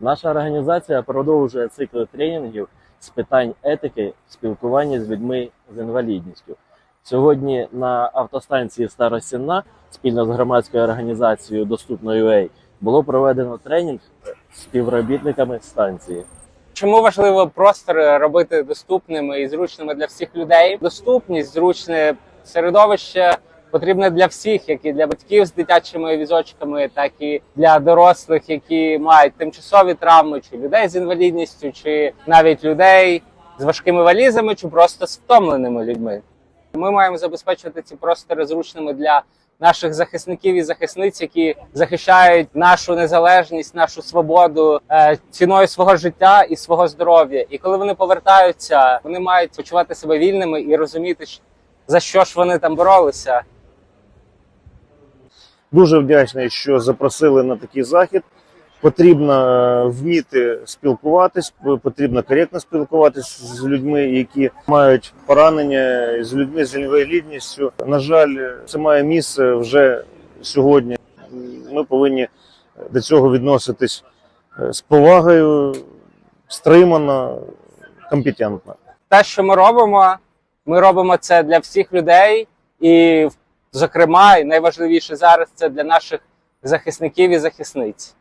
Наша організація продовжує цикл тренінгів з питань етики в спілкуванні з людьми з інвалідністю. Сьогодні на автостанції Старосінна спільно з громадською організацією Доступно.UA було проведено тренінг з співробітниками станції. Чому важливо простори робити доступними і зручними для всіх людей? Доступність, зручне середовище потрібне для всіх, як і для батьків з дитячими візочками, так і для дорослих, які мають тимчасові травми, чи людей з інвалідністю, чи навіть людей з важкими валізами, чи просто з втомленими людьми. Ми маємо забезпечувати ці простори зручними для наших захисників і захисниць, які захищають нашу незалежність, нашу свободу е, ціною свого життя і свого здоров'я. І коли вони повертаються, вони мають почувати себе вільними і розуміти, за що ж вони там боролися. Дуже вдячний, що запросили на такий захід. Потрібно е, вміти спілкуватись, потрібно коректно спілкуватись з людьми, які мають поранення, з людьми з інвалідністю. На жаль, це має місце вже сьогодні. Ми повинні до цього відноситись е, з повагою, стримано, компетентно. Те, що ми робимо, ми робимо це для всіх людей, і, зокрема, і найважливіше зараз це для наших захисників і захисниць.